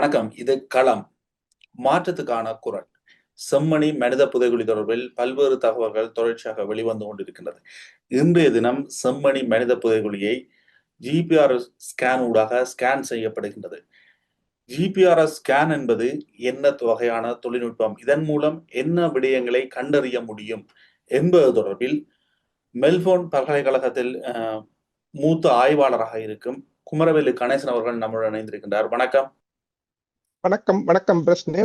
வணக்கம். இது களம். மாற்றத்துக்கான குரல். செம்மணி மனித புதைகுழி தொடர்பில் பல்வேறு தகவல்கள் தொடர்ச்சியாக வெளிவந்து கொண்டிருக்கின்றது. இன்றைய தினம் செம்மணி மனித புதைகுழியை ஜிபிஆர்எஸ் ஸ்கேன் ஊடாக ஸ்கேன் செய்யப்படுகின்றது. ஜிபிஆர்எஸ் ஸ்கேன் என்பது என்ன வகையான தொழில்நுட்பம்? இதன் மூலம் என்ன விடயங்களை கண்டறிய முடியும் என்பது தொடர்பில் மெல்போர்ன் பல்கலைக்கழகத்தில் மூத்த ஆய்வாளராக இருக்கும் குமரவேலு கணேசன் அவர்கள் நம்முடன் இணைந்திருக்கின்றார். வணக்கம். வணக்கம் வணக்கம் பிரஸ்னே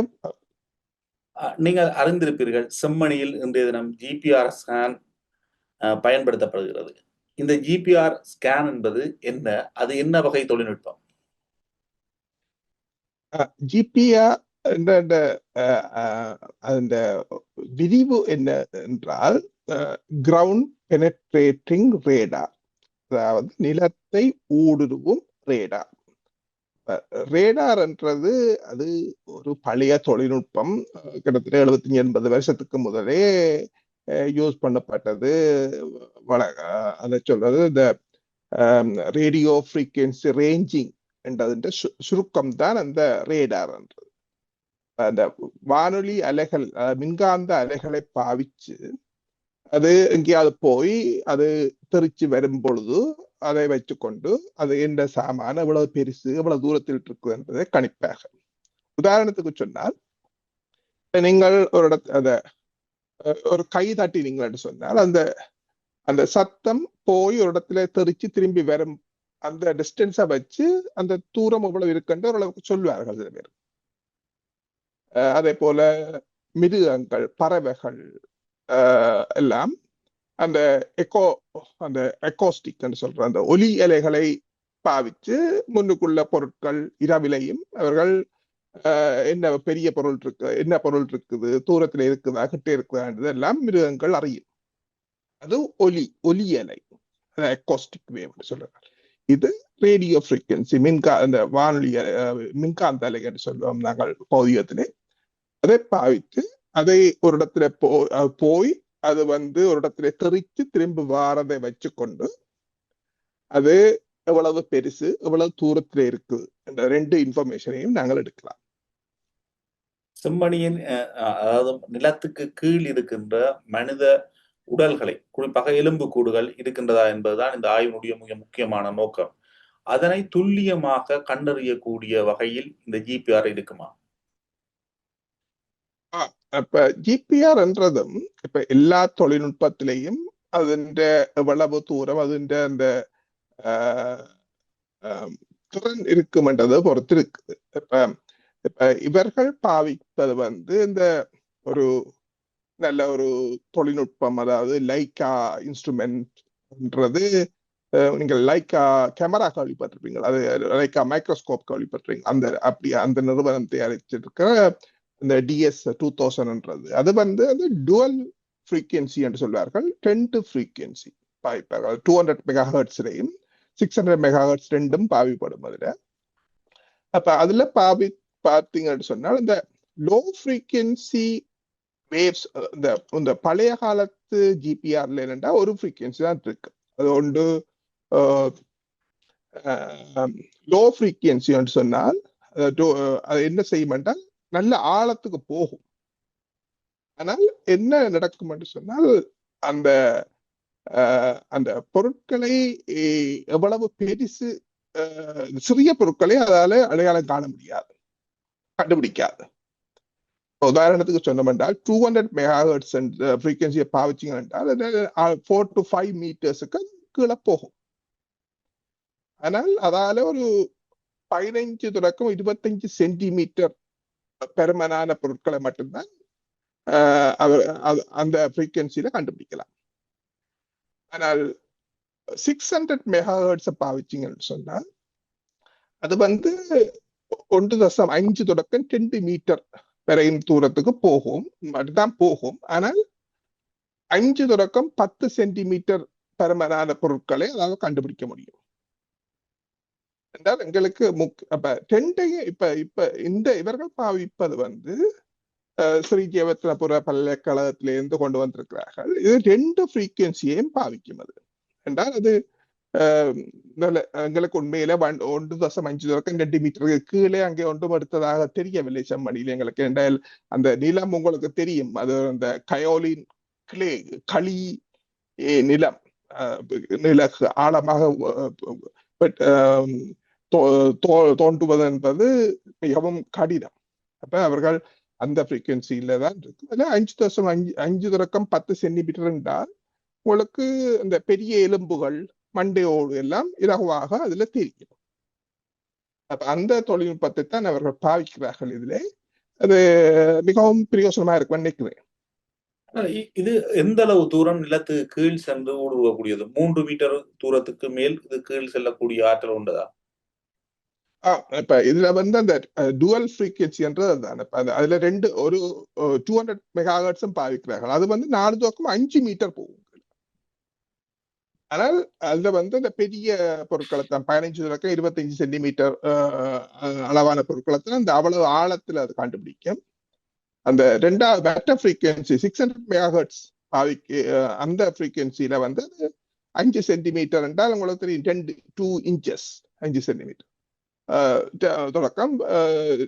அஹ், நீங்கள் அறிந்திருப்பீர்கள் செம்மணியில் இன்றைய தினம் ஜிபிஆர் ஸ்கேன் பயன்படுத்தப்படுகிறது. இந்த ஜிபிஆர் ஸ்கேன் என்பது என்ன? அது என்ன வகை தொழில்நுட்பம்? ஜிபிஆர் என்ற அந்த, அஹ், அஹ், அந்த விரிவு என்ன என்றால் கிரவுண்ட் பெனட்ரேட்டிங் ரேடார் அதாவது நிலத்தை ஊடுருவும் ரேடார் ரேடார்ன்றது அது ஒரு பழைய தொழில்நுட்பம். கிட்டத்தட்ட எழுபத்தஞ்சு எண்பது வருஷத்துக்கு முதலே யூஸ் பண்ணப்பட்டது. வள- அதை சொல்றது இந்த ரேடியோ ஃப்ரீக்வன்சி ரேஞ்சிங் என்றதுன்ற சுருக்கம் தான் அந்த ரேடார்ன்றது. அந்த வானொலி அலைகள் மின்காந்த அலைகளை பாவிச்சு அது எங்கேயாவது போய் அது தெரிச்சு வரும் பொழுது அதை வச்சுக்கொண்டு அது எந்த சாமான எவ்வளவு பெருசு எவ்வளவு தூரத்தில் இருக்கு என்பதை கணிப்பாக உதாரணத்துக்கு சொன்னால் நீங்கள் ஒரு இடத்து அத ஒரு கை தட்டி நீங்கள் என்று சொன்னால் அந்த அந்த சத்தம் போய் ஒரு இடத்துல தெரிச்சு திரும்பி வரும் அந்த டிஸ்டன்ஸை வச்சு அந்த தூரம் எவ்வளவு இருக்குன்ற ஓரளவுக்கு சொல்லுவார்கள் சில பேர். அஹ் அதே போல மிருகங்கள் பறவைகள் அஹ் எல்லாம் அந்த எக்கோ அந்த எக்கோஸ்டிக் சொல்ற அந்த ஒலி அலைகளை பாவிச்சு முன்னுக்குள்ள பொருட்கள் இரவிலையும் அவர்கள் என்ன பெரிய பொருள் இருக்கு என்ன பொருள் இருக்குது தூரத்துல இருக்குதா கிட்டே இருக்குதான்றது எல்லாம் மிருகங்கள் அறியும். அது ஒலி ஒலி அலை எக்கோஸ்டிக் வேவ் சொல்றாங்க. இது ரேடியோ ஃப்ரீக்வன்சி மின்கா அந்த வானொலி மின்காந்த அலை என்று சொல்லுவோம் நாங்கள் பௌதிகத்திலே அதை பாவித்து அதை ஒரு இடத்துல போ அஹ் போய் அது வந்து ஒரு இடத்துல தெரிச்சு திரும்பி வாரதை வச்சுக்கொண்டு அது எவ்வளவு பெருசு எவ்வளவு தூரத்துல இருக்கு என்ற ரெண்டு இன்ஃபர்மேஷனையும் நாங்கள் எடுக்கலாம். செம்மணியின் அஹ், அதாவது நிலத்துக்கு கீழ் இருக்கின்ற மனித உடல்களை குறிப்பாக எலும்பு கூடுகள் இருக்கின்றதா என்பதுதான் இந்த ஆய்வினுடைய மிக முக்கியமான நோக்கம். அதனை துல்லியமாக கண்டறியக்கூடிய வகையில் இந்த ஜிபிஆர் இருக்குமா? அப்ப ஜிபிஆர் என்றதும் இப்ப எல்லா தொழில்நுட்பத்திலையும் അതിന്റെ எவ்வளவு தூரம் അതിന്റെ அந்த ஆஹ், ஆஹ், திறன் இருக்குமென்றது பொறுத்து இருக்குது இப்ப இப்ப இவர்கள் பாவிப்பது வந்து இந்த ஒரு நல்ல ஒரு தொழில்நுட்பம் அதாவது லைக்கா இன்ஸ்ட்ருமெண்ட்ன்றது நீங்கள் லைக்கா கேமரா கேள்விப்பட்டிருப்பீங்க அது லைக்கா மைக்ரோஸ்கோப் கேள்விப்பட்டிருப்பீங்க அந்த அப்படி அந்த நிறுவனம் தயாரிச்சிருக்கிற இந்த டிஎஸ் டூ தௌசண்ட்ன்றது அது வந்து அந்த டுவல் ஃப்ரீக்வன்சி என்று சொல்வார்கள். டென்ட் ஃப்ரீக்வன்சி பாவிப்பார்கள் டூ ஹண்ட்ரட் மெகா ஹர்ட்ஸ்லையும் சிக்ஸ் ஹண்ட்ரட் மெகா ஹர்ட்ஸ் ரெண்டும் பாவிப்படும் அதுல. அப்ப அதுல பாவி பார்த்தீங்கன்னு சொன்னால் இந்த லோ ஃப்ரீக்வன்சி வேவ்ஸ் இந்த இந்த பழைய காலத்து ஜிபிஆர்ல என்னென்னா ஒரு ஃப்ரீக்வன்சி தான் இருக்கு. அது ஒன்று லோ ஃப்ரீக்வன்சி சொன்னால் அது என்ன செய்யும் நல்ல ஆழத்துக்கு போகும். ஆனால் என்ன நடக்கும் என்று சொன்னால் அந்த அந்த பொருட்களை எவ்வளவு பெருசு சிறிய பொருட்களை அதால அடையாளம் காண முடியாது. கண்டுபிடிக்காது. உதாரணத்துக்கு சொன்னோம் என்றால் டூ ஹண்ட்ரட் மெகாஹர்ட்ஸ் ஃப்ரீக்வன்சியை பாவிச்சிங்க என்றால் ஃபோர் டு ஃபைவ் மீட்டர்ஸுக்கு கீழே போகும். ஆனால் அதால ஒரு பதினைஞ்சு தொடக்கம் இருபத்தஞ்சு சென்டிமீட்டர் பெருமனான பொருட்களை மட்டும்தான் ஆஹ் அவர் அந்த ஃப்ரீக்வன்சியில கண்டுபிடிக்கலாம். ஆனால் சிக்ஸ் ஹண்ட்ரட் மெகாஹர்ட்ஸை பாவிச்சிங்கன்னு சொன்னால் அது வந்து ஒன்று தசம் அஞ்சு தொடக்கம் ரெண்டு மீட்டர் வரையும் தூரத்துக்கு போகும். மட்டும்தான் போகும். ஆனால் அஞ்சு தொடக்கம் பத்து சென்டிமீட்டர் பருமனான பொருட்களை அதாவது கண்டுபிடிக்க முடியும். என்றால் எங்களுக்கு முக் அப்ப டென்டையும் இப்ப இப்ப இந்த இவர்கள் பாவிப்பது வந்து அஹ், ஸ்ரீ ஜெயவத்னபுர பல்கலைக்கழகத்திலிருந்து கொண்டு வந்திருக்கிறார்கள். இது ரெண்டு ஃப்ரீக்வன்சியையும் பாவிக்கும் அது. என்றால் அது அஹ், எங்களுக்கு உண்மையில ஒன்- ஒன்று தசம் அஞ்சு தொடக்கம் ரெண்டு மீட்டருக்கு கீழே அங்கே ஒன்றும் எடுத்ததாக தெரியவில்லை செம்மணியில். எங்களுக்கு என்றால் அந்த நிலம் உங்களுக்கு தெரியும். அது அந்த கயோலின் கிளே களி நிலம். நில ஆழமாக பட், ஆம், தோ- தோ- தோண்டுவது என்பது மிகவும் கடினம். அப்ப அவர்கள் அந்த ஃப்ரீக்வன்சியில தான் இருக்கு. அதில் அஞ்சு தசம் அஞ்சு அஞ்சு தொடக்கம் பத்து சென்டிமீட்டர் என்றால் உங்களுக்கு இந்த பெரிய எலும்புகள் மண்டையோடு எல்லாம் இலகுவாக அதுல தெரியும். அப்ப அந்த தொழில்நுட்பத்தை தான் அவர்கள் பாவிக்கிறார்கள் இதுல. அது மிகவும் பிரயோசனமா இருக்கும் நினைக்கிறேன். இது எந்த அளவு தூரம் நிலத்துக்கு கீழ் சென்று ஊடுருவக்கூடியது? மூன்று மீட்டர் தூரத்துக்கு மேல் இது கீழ் செல்லக்கூடிய ஆற்றல் உண்டதா இப்ப இதுல வந்து அந்த டுவல் ஃப்ரீக்வன்சி என்றது அதுல ரெண்டு ஒரு டூ ஹண்ட்ரட் மெகா ஹர்ட்ஸும் பாவிக்கிறார்கள். அது வந்து நாலு தோக்கம் அஞ்சு மீட்டர் போகும். ஆனால் அதுல வந்து அந்த பெரிய பொருட்களை தான் பதினஞ்சு தொடக்கம் இருபத்தஞ்சு சென்டிமீட்டர் அளவான பொருட்களை தான் அந்த அவ்வளவு ஆழத்துல அது கண்டுபிடிக்கும். அந்த ரெண்டாவது மற்ற frequency six hundred mega hertz பாவிக்கு அந்த ஃப்ரீக்வன்சியில வந்து அஞ்சு சென்டிமீட்டர் என்றால் உங்களுக்கு தெரியும் ரெண்டு டூ இன்ச்சஸ் அஞ்சு சென்டிமீட்டர் தொடக்கம் அஹ்,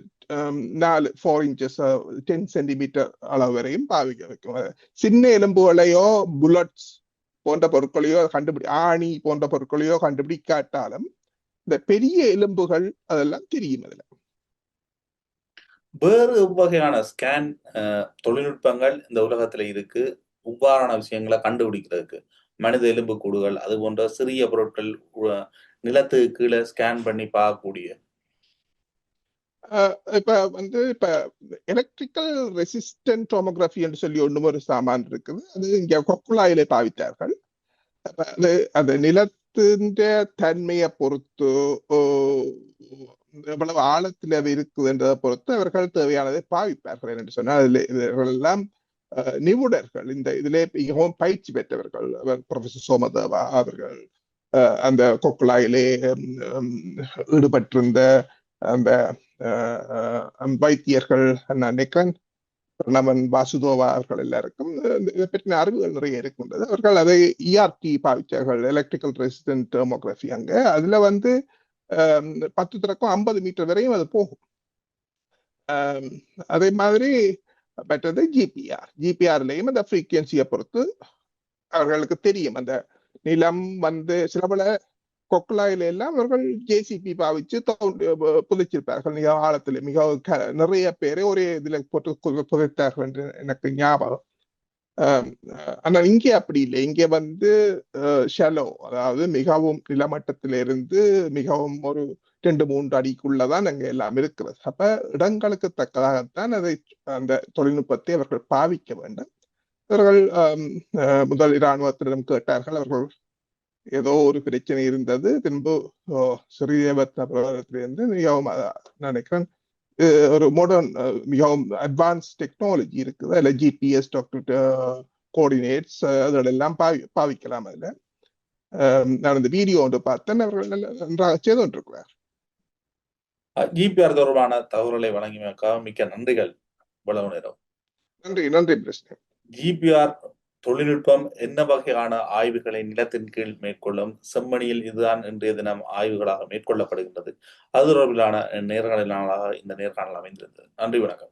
நாலு ஃபோர் இன்ச்சஸ் டென் சென்டிமீட்டர் அளவு வரையும் பாவிக்க வைக்கும் சின்ன எலும்புகளையோ புல்லட்ஸ் போன்ற பொருட்களையோ கண்டுபிடி ஆணி போன்ற பொருட்களையோ கண்டுபிடிக்காட்டாலும் இந்த பெரிய எலும்புகள் அதெல்லாம் தெரியும் அதுல. வேறு எவ்வகையான ஸ்கேன் தொழில்நுட்பங்கள் இந்த உலகத்துல இருக்கு? உவ்வாறான விஷயங்களை கண்டுபிடிக்கிறதுக்கு. மனித எலும்பு கூடுகள் அது போன்ற சிறிய பொருட்கள் நிலத்துக்கு கீழே ஸ்கேன் பண்ணி பார்க்கக்கூடிய. இப்ப வந்து இப்ப எலக்ட்ரிக்கல் ரெசிஸ்டன்ட் டோமோகிராஃபி என்று சொல்லி ஒண்ணும் ஒரு சாமான் இருக்குது. அது இங்க கொக்குழாயிலே பாவித்தார்கள். அது அது நிலத்தின் தன்மையை பொறுத்து ஓ, எவ்வளவு ஆழத்தில் அது இருக்குதுன்றதை பொறுத்து அவர்கள் தேவையானதை பாவிப்பார்கள் என்று சொன்னால் அதில் இவர்கள் நிபுணர்கள். இந்த இதிலே மிகவும் பயிற்சி பெற்றவர்கள். அவர் ப்ரொஃபசர் சோமதேவா அவர்கள் அந்த கொக்குழாயிலே ஈடுபட்டிருந்த அந்த வைத்தியர்கள் நான் நினைக்கிறேன் பிரணவன் வாசுதோவா அவர்கள் எல்லாருக்கும் இதை பற்றின அறிவுகள் நிறைய இருக்கின்றது. அவர்கள் அதை இஆர்டி பாவிச்சார்கள் எலக்ட்ரிக்கல் ரெசிஸ்டன்ட் டெமோகிராஃபி அங்க. அதுல வந்து பத்து திறக்கும் ஐம்பது மீட்டர் வரையும் அது போகும். அதே மாதிரி மற்றது ஜிபிஆர் ஜிபிஆர்லயும் அந்த ஃப்ரீக்வன்சியை பொறுத்து அவர்களுக்கு தெரியும். அந்த நிலம் வந்து சில பல கொக்குழாயில எல்லாம் அவர்கள் ஜேசிபி பாவிச்சு புதைச்சிருப்பார்கள். மிக ஆழத்துல மிக க- நிறைய பேரை ஒரே இதுல போட்டு புதைத்தார்கள் என்று எனக்கு ஞாபகம். ஆனா இங்கே அப்படி இல்லை. இங்கே வந்து ஷெலோ அதாவது மிகவும் நிலமட்டத்திலிருந்து மிகவும் ஒரு ரெண்டு மூன்று அடிக்குள்ளதான் அங்க எல்லாம் இருக்கிறது. அப்ப இடங்களுக்கு தக்கதாகத்தான் அதை அந்த தொழில்நுட்பத்தை அவர்கள் பாவிக்க வேண்டும். அவர்கள் முதல் இராணுவத்திடம் கேட்டார்கள். அவர்கள் ஏதோ ஒரு பிரச்சனை இருந்தது. பின்பு ஸ்ரீதேவத் பிரதத்திலிருந்து மிகவும் நினைக்கிறேன் ஒரு மாடர்ன் மிகவும் அட்வான்ஸ் டெக்னாலஜி இருக்குது. அதுல ஜிபிஎஸ் டாக்டர் கோஆர்டினேட்ஸ் அதெல்லாம் பாவி பாவிக்கலாம் அதுல. நான் இந்த வீடியோ ஒன்று பார்த்தேன். அவர்கள் நல்ல நன்றாக செய்து கொண்டிருக்கிறார். ஜிபிஆர் தொடர்பான தகவல்களை வழங்கியமைக்காக மிக்க நன்றிகள். இவ்வளவு நேரம். நன்றி நன்றி பிரச்சனை ஜிபிஆர் தொழில்நுட்பம் என்ன வகையான ஆய்வுகளை நிலத்தின் கீழ் மேற்கொள்ளும்? செம்மணியில் இதுதான் இன்றைய தினம் ஆய்வுகளாக மேற்கொள்ளப்படுகின்றது. அது தொடர்பிலான நேர்காணலாக இந்த நேர்காணல் அமைந்திருந்தது. நன்றி வணக்கம்.